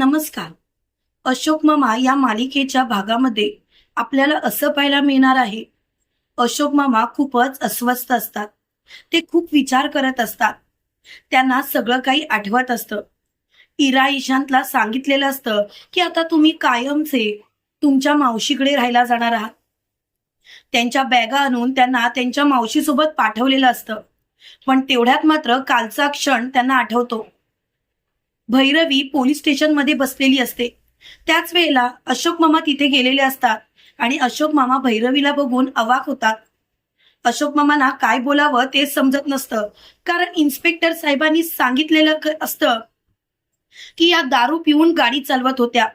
नमस्कार. अशोक मामा या मालिकेच्या भागामध्ये आपल्याला असं पाहायला मिळणार आहे. अशोक मामा खूपच अस्वस्थ असतात. ते खूप विचार करत असतात. त्यांना सगळं काही आठवत असतं. इरा ईशांतला सांगितलेलं असतं की आता तुम्ही कायमचे तुमच्या मावशीकडे राहायला जाणार आहात. त्यांच्या बॅगा आणून त्यांना त्यांच्या मावशीसोबत पाठवलेलं असतं. पण तेवढ्यात मात्र कालचा क्षण त्यांना आठवतो. भैरवी पोलीस स्टेशनमध्ये बसलेली असते. त्याच वेळेला अशोक मामा तिथे गेलेले असतात आणि अशोक मामा भैरवीला बघून अवाक होतात. अशोक मामांना काय बोलावं तेच समजत नसतं कारण इन्स्पेक्टर साहेबांनी सांगितलेलं क- असतं की या दारू पिऊन गाडी चालवत होत्या.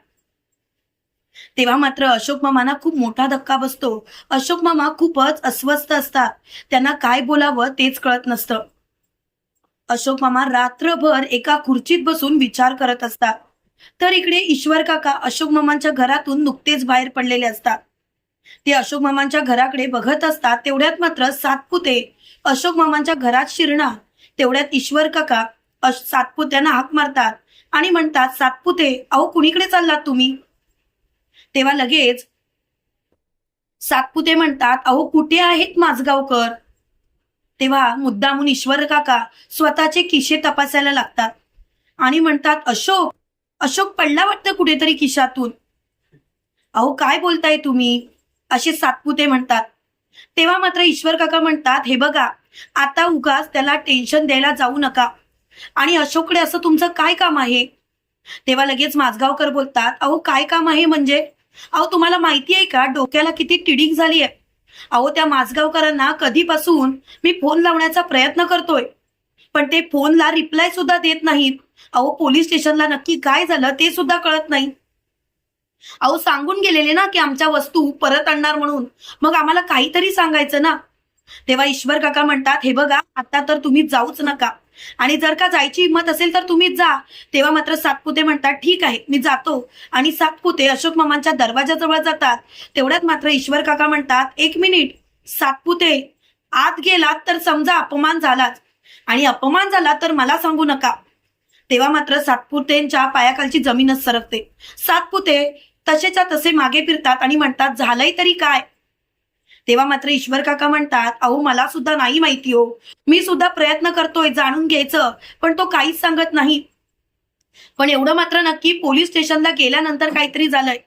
तेव्हा मात्र अशोक मामांना खूप मोठा धक्का बसतो. अशोक मामा खूपच अस्वस्थ असतात. त्यांना काय बोलावं तेच कळत नसतं. अशोक मामा रात्रभर एका खुर्चीत बसून विचार करत असतात. तर इकडे ईश्वर काका अशोक मामांच्या घरातून नुकतेच बाहेर पडलेले असतात. ते अशोक मामांच्या घराकडे बघत असतात तेवढ्यात मात्र सातपुते अशोक मामांच्या घरात शिरणार तेवढ्यात ईश्वर काका सातपुत्यांना हाक मारतात आणि म्हणतात सातपुते अहो कुणीकडे चाललात तुम्ही? तेव्हा लगेच सातपुते म्हणतात अहो कुठे आहेत माझगावकर? तेव्हा मुद्दामून ईश्वर काका स्वतःचे किशे तपासायला लागतात. आणि म्हणतात अशोक अशोक पडला वाटतं कुठेतरी खिशातून अहो काय बोलताय तुम्ही? असे सातपुते म्हणतात. तेव्हा मात्र ईश्वर काका म्हणतात हे बघा आता उगाच त्याला टेन्शन द्यायला जाऊ नका. आणि अशोककडे असं तुमचं काय काम आहे? तेव्हा लगेच माझगावकर बोलतात अहो काय काम आहे म्हणजे? अहो तुम्हाला माहिती आहे का? डोक्याला किती टिडीक झाली आहे अहो त्या माझगावकरांना कधीपासून मी फोन लावण्याचा प्रयत्न करतोय. पण ते फोनला रिप्लाय सुद्धा देत नाहीत. अहो पोलीस स्टेशनला नक्की काय झालं ते सुद्धा कळत नाही. अहो सांगून गेलेले ना की आमच्या वस्तू परत आणणार म्हणून. मग आम्हाला काहीतरी सांगायचं ना. तेव्हा ईश्वर काका म्हणतात हे बघा आता तर तुम्ही जाऊच नका. आणि जर का जायची हिंमत असेल तर तुम्हीच जा. तेव्हा मात्र सातपुते म्हणतात ठीक आहे मी जातो. आणि सातपुते अशोक मामांच्या दरवाजाजवळ जातात. तेवढ्यात मात्र ईश्वर काका म्हणतात एक मिनिट सातपुते आत गेलात तर समजा अपमान झालाच. आणि अपमान झाला तर मला सांगू नका. तेव्हा मात्र सातपुतेंच्या पायाखालची जमीनच सरकते. सातपुते तसेच्या तसे मागे फिरतात आणि म्हणतात झालंय तरी काय? तेव्हा मात्र ईश्वर काका म्हणतात अहो मला सुद्धा नाही माहिती हो. मी सुद्धा प्रयत्न करतोय जाणून घ्यायचं पण तो काहीच सांगत नाही. पण एवढं मात्र नक्की पोलीस स्टेशनला गेल्यानंतर काहीतरी झालंय.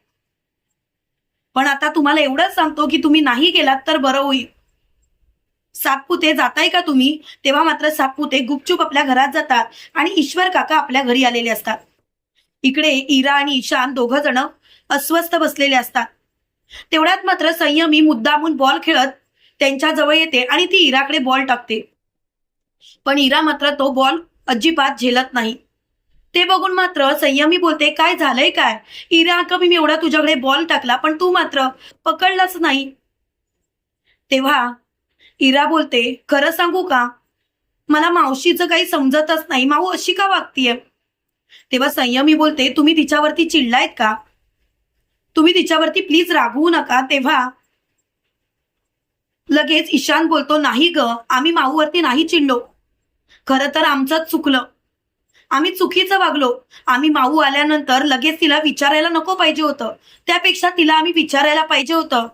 पण आता तुम्हाला एवढंच सांगतो की तुम्ही नाही गेलात तर बरं होईल. सातपुते जाताय का तुम्ही? तेव्हा मात्र सातपुते गुपचूप आपल्या घरात जातात आणि ईश्वर काका आपल्या घरी आलेले असतात. इकडे इरा आणि ईशान दोघ जण अस्वस्थ बसलेले असतात. तेवढ्यात मात्र संयमी मुद्दामून बॉल खेळत त्यांच्या जवळ येते आणि ती इराकडे बॉल टाकते. पण इरा मात्र तो बॉल अजिबात झेलत नाही. ते बघून मात्र संयमी बोलते काय झालंय काय? इरा का मी एवढा तुझ्याकडे बॉल टाकला पण तू मात्र पकडलाच नाही. तेव्हा इरा बोलते खरं सांगू का? मला मावशीचं काही समजतच नाही. माऊ अशी का वागतीये? तेव्हा संयमी बोलते तुम्ही तिच्यावरती चिडलायत का? तुम्ही तिच्यावरती प्लीज रागवू नका. तेव्हा लगेच ईशान बोलतो नाही ग आम्ही माऊवरती नाही चिडलो. खरं तर आमचंच चुकलं. आम्ही चुकीचं वागलो. आम्ही माऊ आल्यानंतर लगेच तिला विचारायला नको पाहिजे होतं. त्यापेक्षा तिला आम्ही विचारायला पाहिजे होतं.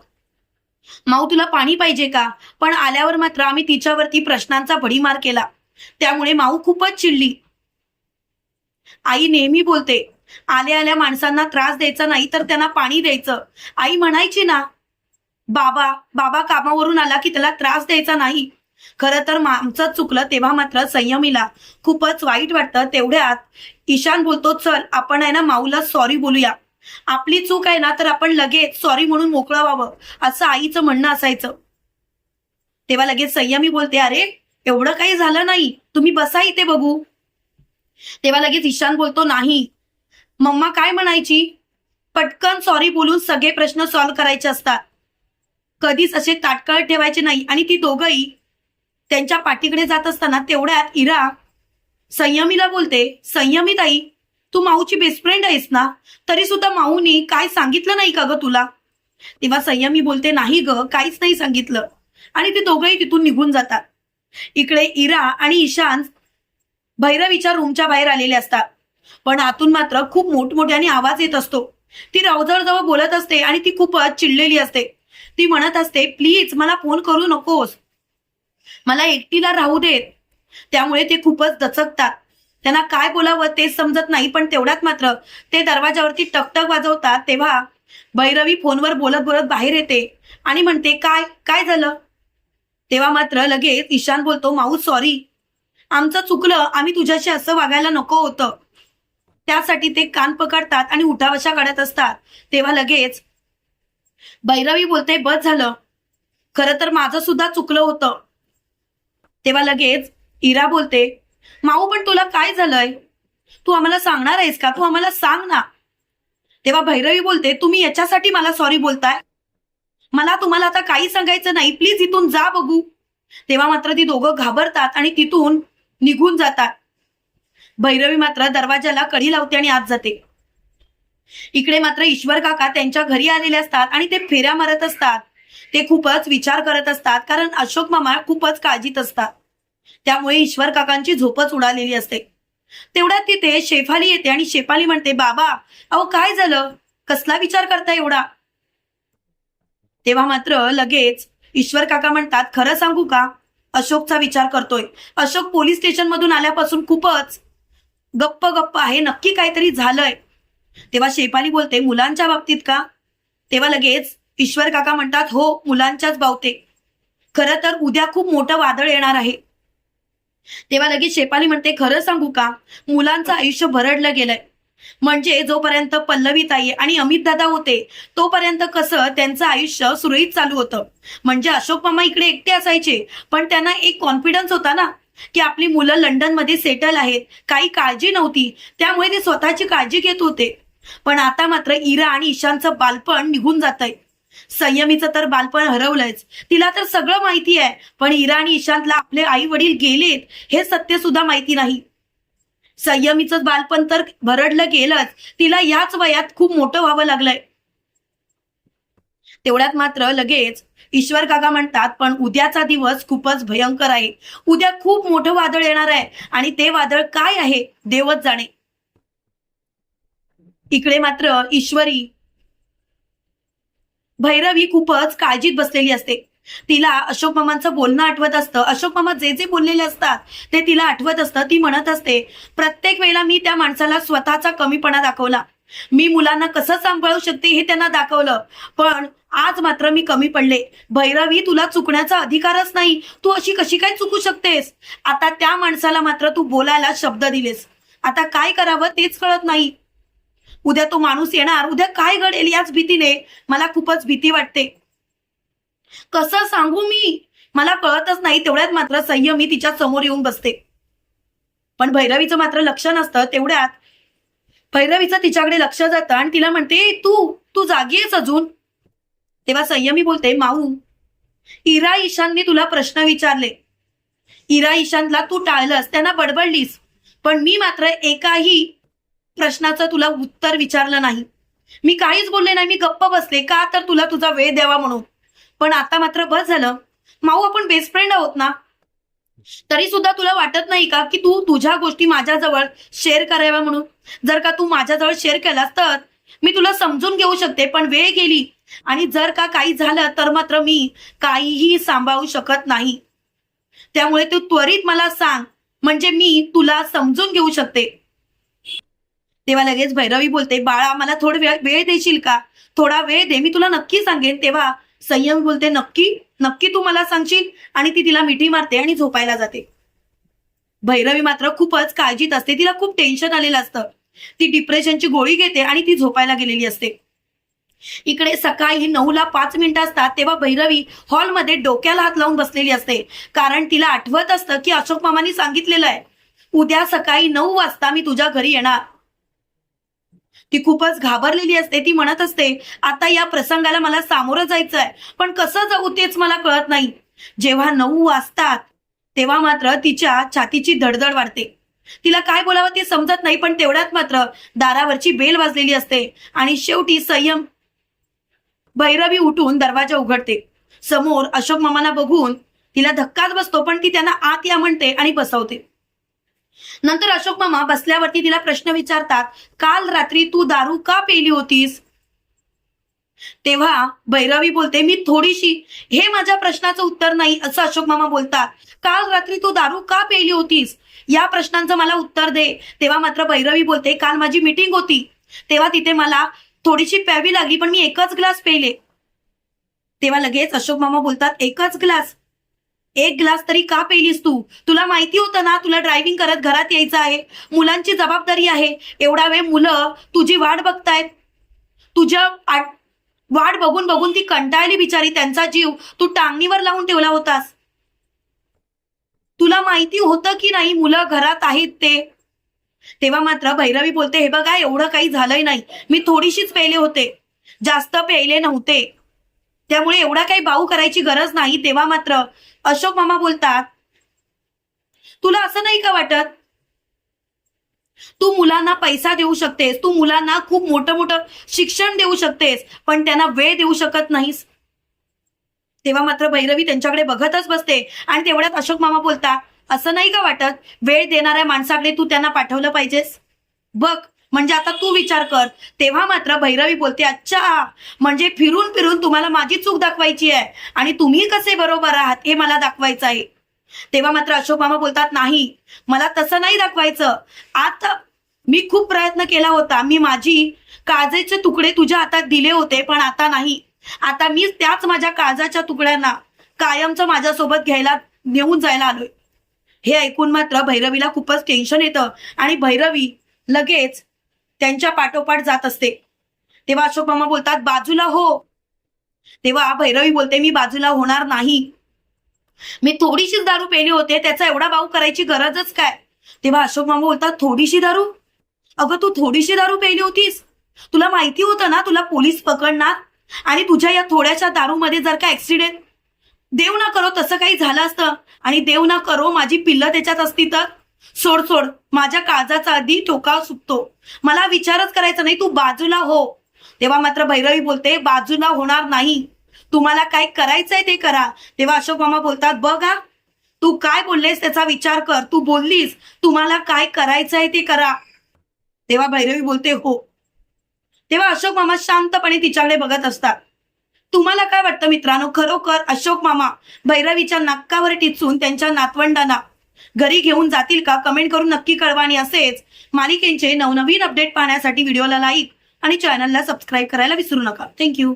माऊ तुला पाणी पाहिजे का? पण आल्यावर मात्र आम्ही तिच्यावरती प्रश्नांचा भडीमार केला. त्यामुळे माऊ खूपच चिडली. आई नेहमी बोलते आल्या आल्या माणसांना त्रास द्यायचा नाही तर त्यांना पाणी द्यायचं. आई म्हणायची ना बाबा बाबा कामावरून आला की त्याला त्रास द्यायचा नाही. खरं तर आमचं चुकलं तेव्हा मात्र संयमीला खूपच वाईट वाटतं तेवढ्यात. ईशान बोलतो चल आपण आहे ना माऊला सॉरी बोलूया. आपली चूक आहे ना तर आपण लगेच सॉरी म्हणून मोकळं व्हावं असं आईचं म्हणणं असायचं. तेव्हा लगेच संयमी बोलते अरे एवढं काही झालं नाही. तुम्ही बसा इथे बघू. तेव्हा लगेच ईशान बोलतो नाही मम्मा काय म्हणायची? पटकन सॉरी बोलून सगळे प्रश्न सॉल्व्ह करायचे असतात. कधीच असे ताटकळ ठेवायचे नाही आणि ती दोघंही त्यांच्या पाठीकडे जात असताना तेवढ्यात इरा संयमीला बोलते संयमी ताई तू माऊची बेस्ट फ्रेंड आहेस ना? तरी सुद्धा माऊनी काय सांगितलं नाही का ग तुला? तेव्हा संयमी बोलते नाही ग काहीच नाही सांगितलं. आणि ते दोघंही तिथून निघून जातात. इकडे इरा आणि ईशान भैरवीच्या रूमच्या बाहेर आलेले असतात. पण आतून मात्र खूप मोठमोठ्याने आवाज येत असतो. ती जवळ बोलत असते आणि ती खूपच चिडलेली असते. ती म्हणत असते प्लीज मला फोन करू नकोस. मला एकटीला राहू देत. त्यामुळे ते खूपच दचकतात. त्यांना काय बोलावं तेच समजत नाही पण तेवढ्यात मात्र ते दरवाजावरती टकटक वाजवतात तेव्हा भैरवी फोनवर बोलत बोलत बाहेर येते आणि म्हणते काय काय झालं? तेव्हा मात्र लगेच ईशान बोलतो माऊ सॉरी आमचं चुकलं आम्ही तुझ्याशी असं वागायला नको होतं. त्यासाठी ते कान पकडतात आणि उठावशा काढत असतात. तेव्हा लगेच भैरवी बोलते बस झालं. खरं तर माझं सुद्धा चुकलं होतं. तेव्हा लगेच इरा बोलते माऊ पण तुला काय झालंय? तू आम्हाला सांगणार आहेस का? तू आम्हाला सांग ना. तेव्हा भैरवी बोलते तुम्ही याच्यासाठी मला सॉरी बोलताय. मला तुम्हाला आता काही सांगायचं नाही. प्लीज इथून जा बघू. तेव्हा मात्र ती दोघं घाबरतात आणि तिथून निघून जातात. भैरवी मात्र दरवाजाला कडी लावते आणि आत जाते. इकडे मात्र ईश्वर काका त्यांच्या घरी आलेले असतात आणि ते फेऱ्या मारत असतात. ते खूपच विचार करत असतात कारण अशोक मामा खूपच काळजीत असतात. त्यामुळे ईश्वर काकांची झोपच उडालेली असते. तेवढ्यात तिथे शेफाली येते आणि शेफाली म्हणते बाबा अहो काय झालं? कसला विचार करता एवढा? तेव्हा मात्र लगेच ईश्वर काका म्हणतात खरं सांगू का? अशोकचा विचार करतोय. अशोक पोलीस स्टेशन मधून आल्यापासून खूपच गप्प गप्प आहे नक्की काहीतरी झालंय. तेव्हा शेपाली बोलते मुलांच्या बाबतीत का? तेव्हा लगेच ईश्वर काका म्हणतात हो मुलांच्याच बावते खरं तर उद्या खूप मोठं वादळ येणार आहे. तेव्हा लगेच शेपाली म्हणते खरं सांगू का? मुलांचं आयुष्य भरडलं गेलंय. म्हणजे जोपर्यंत पल्लवी ताई आणि अमित दादा होते तोपर्यंत कसं त्यांचं आयुष्य सुरळीत चालू होतं. म्हणजे अशोक मामा इकडे एकटे असायचे पण त्यांना एक कॉन्फिडन्स होता ना की आपली मुलं लंडनमध्ये सेटल आहेत काही काळजी नव्हती त्यामुळे ते स्वतःची काळजी घेत होते. पण आता मात्र इरा आणि ईशानचं बालपण निघून जात आहे संयमीचं तर बालपण हरवलंयच. तिला तर सगळं माहिती आहे पण इरा आणि ईशांतला आपले आई वडील गेलेत हे सत्य सुद्धा माहिती नाही. संयमीचं बालपण तर भरडलं गेलंच तिला याच वयात खूप मोठं व्हावं लागलंय. तेवढ्यात मात्र लगेच ईश्वर काका म्हणतात पण उद्याचा दिवस खूपच भयंकर आहे. उद्या खूप मोठं वादळ येणार आहे आणि ते वादळ काय आहे देवच जाणे. इकडे मात्र ईश्वरी भैरवी खूपच काळजीत बसलेली असते. तिला अशोक मामांचं बोलणं आठवत असतं. अशोक मामा जे जे बोललेले असतात ते तिला आठवत असतं. ती म्हणत असते प्रत्येक वेळेला मी त्या माणसाला स्वतःचा कमीपणा दाखवला. मी मुलांना कसं सांभाळू शकते हे त्यांना दाखवलं. पण आज मात्र मी कमी पडले. भैरवी तुला चुकण्याचा अधिकारच नाही. तू अशी कशी काय चुकू शकतेस? आता त्या माणसाला मात्र तू बोलायला शब्द दिलेस. आता काय करावं तेच कळत नाही. उद्या तो माणूस येणार. उद्या काय घडेल याच भीतीने मला खूपच भीती वाटते. कसं सांगू मी? मला कळतच नाही. तेवढ्यात मात्र संयमी तिच्या समोर येऊन बसते. पण भैरवीचं मात्र लक्ष नसतं तेवढ्यात. भैरवीचं तिच्याकडे लक्ष जातं आणि तिला म्हणते तू तू जागी आहेस अजून. तेव्हा संयमी बोलते माऊ इरा ईशानने तुला प्रश्न विचारले. इरा ईशानला तू टाळलंस त्यांना बडबडलीस. पण मी मात्र एकाही प्रश्नाचं तुला उत्तर विचारलं नाही. मी काहीच बोलले नाही मी गप्प बसले. का तर तुला तुझा वेळ द्यावा म्हणून. पण आता मात्र बस झालं. माऊ आपण बेस्ट फ्रेंड आहोत ना? तरी सुद्धा तुला वाटत नाही का की तू तुझ्या गोष्टी माझ्याजवळ शेअर कराव्या म्हणून? जर का तू माझ्याजवळ शेअर केलास तर मी तुला समजून घेऊ शकते पण वेळ गेली आणि जर का काही झालं तर मात्र मी काहीही सांभाळू शकत नाही. त्यामुळे तू त्वरित मला सांग म्हणजे मी तुला समजून घेऊ शकते. तेव्हा लगेच भैरवी बोलते बाळा मला थोडा वेळ वेळ देशील का? थोडा वेळ दे मी तुला नक्की सांगेन. तेव्हा संयम बोलते नक्की नक्की तू मला सांगशील? आणि ती तिला मिठी मारते आणि झोपायला जाते. भैरवी मात्र खूपच काळजीत असते. तिला खूप टेन्शन आलेलं असतं. ती डिप्रेशनची गोळी घेते आणि ती झोपायला गेलेली असते. इकडे सकाळी नऊला पाच मिनिटं असतात तेव्हा भैरवी हॉलमध्ये डोक्याला हात लावून बसलेली असते. कारण तिला आठवत असतं की अशोक मामानी सांगितलेलं आहे उद्या सकाळी नऊ वाजता मी तुझ्या घरी येणार. ती खूपच घाबरलेली असते ती म्हणत असते आता या प्रसंगाला मला सामोरं जायचं आहे पण कसं जाऊ तेच मला कळत नाही. जेव्हा नऊ वाजतात तेव्हा मात्र तिच्या छातीची धडधड वाढते. तिला काय बोलावं ते समजत नाही पण तेवढ्यात मात्र दारावरची बेल वाजलेली असते आणि शेवटी संयम भैरवी उठून दरवाजा उघडते. समोर अशोक मामाना बघून तिला धक्काच बसतो पण ती त्यांना आत या म्हणते आणि बसवते. नंतर अशोक मामा बसल्यावरती तिला प्रश्न विचारतात काल रात्री तू दारू का पेली होतीस? तेव्हा भैरवी बोलते मी थोडीशी. हे माझ्या प्रश्नाचं उत्तर नाही असं अशोक मामा बोलतात. काल रात्री तू दारू का पेली होतीस? या प्रश्नांचं मला उत्तर दे. तेव्हा मात्र भैरवी बोलते काल माझी मीटिंग होती. तेव्हा तिथे मला थोडीशी प्यावी लागली पण मी एकच ग्लास पेले तेव्हा लगेच अशोक मामा बोलतात एकच ग्लास. एक ग्लास तरी का पेलीस तू? तुला माहिती होतं ना तुला ड्रायव्हिंग करत घरात यायचं आहे. मुलांची जबाबदारी आहे. एवढा वेळ मुलं तुझी वाट बघतायत. तुझ्या वाट बघून बघून ती कंटाळली बिचारी त्यांचा जीव. तू टांगणीवर लावून ठेवला होतास. तुला माहिती होतं की नाही मुलं घरात आहेत ते? तेव्हा मात्र भैरवी बोलते हे बघा एवढं काही झालंय नाही. मी थोडीशीच पेले होते. जास्त पेले नव्हते. त्यामुळे एवढा काही बाऊ करायची गरज नाही तेव्हा मात्र अशोक मामा बोलतात तुला असं नाही का वाटत? तू मुलांना पैसा देऊ शकतेस तू मुलांना खूप मोठं मोठं शिक्षण देऊ शकतेस पण त्यांना वेळ देऊ शकत नाहीस. तेव्हा मात्र भैरवी त्यांच्याकडे बघतच बसते आणि तेवढ्यात अशोक मामा बोलता असं नाही का वाटत? वेळ देणाऱ्या माणसाकडे तू त्यांना पाठवलं पाहिजेस? बघ म्हणजे आता तू विचार कर. तेव्हा मात्र भैरवी बोलते अच्छा म्हणजे फिरून फिरून तुम्हाला माझी चूक दाखवायची आहे. आणि तुम्ही कसे बरोबर आहात हे मला दाखवायचं आहे. तेव्हा मात्र अशोक मामा बोलतात नाही मला तसं नाही दाखवायचं. आता मी खूप प्रयत्न केला होता. मी माझी काजेचे तुकडे तुझ्या हातात दिले होते पण आता नाही. आता मी त्याच माझ्या काळजाच्या तुकड्यांना कायमचं माझ्यासोबत घ्यायला नेऊन जायला आलोय. हे ऐकून मात्र भैरवीला खूपच टेन्शन येतं. आणि भैरवी लगेच त्यांच्या पाठोपाठ जात असते. तेव्हा अशोक मामा बोलतात बाजूला हो. तेव्हा भैरवी बोलते मी बाजूला होणार नाही. मी थोडीशीच दारू पेली होते त्याचा एवढा भाऊ करायची गरजच काय? तेव्हा अशोक मामा बोलतात थोडीशी दारू? अगं तू थोडीशी दारू पेली होतीस. तुला माहिती होतं ना तुला पोलीस पकडणार आणि तुझ्या या थोड्याशा दारूमध्ये जर का ऍक्सिडेंट देव ना करो तसं काही झालं असतं आणि देव ना करो माझी पिल्लं त्याच्यात असती तर? सोड सोड. माझ्या काळजाचा आधी टोकाव सुटतो. मला विचारच करायचा नाही तू बाजूला हो. तेव्हा मात्र भैरवी बोलते बाजूला होणार नाही. तुम्हाला काय करायचंय ते करा. तेव्हा अशोक मामा बोलतात बघा तू काय बोललेस त्याचा विचार कर. तू बोललीस तुम्हाला काय करायचंय ते करा. तेव्हा भैरवी बोलते हो. तेव्हा अशोक मामा शांतपणे तिच्याकडे बघत असतात. तुम्हाला काय वाटतं मित्रांनो? खरोखर अशोक मामा भैरवीच्या नाक्कावर टिचून त्यांच्या नातवंडांना घरी घेऊन जातील का? कमेंट करून नक्की कळवा आणि असेच मालिकेंचे नवनवीन अपडेट पाहण्यासाठी व्हिडिओला लाईक आणि चॅनलला सबस्क्राईब करायला विसरू नका. थँक्यू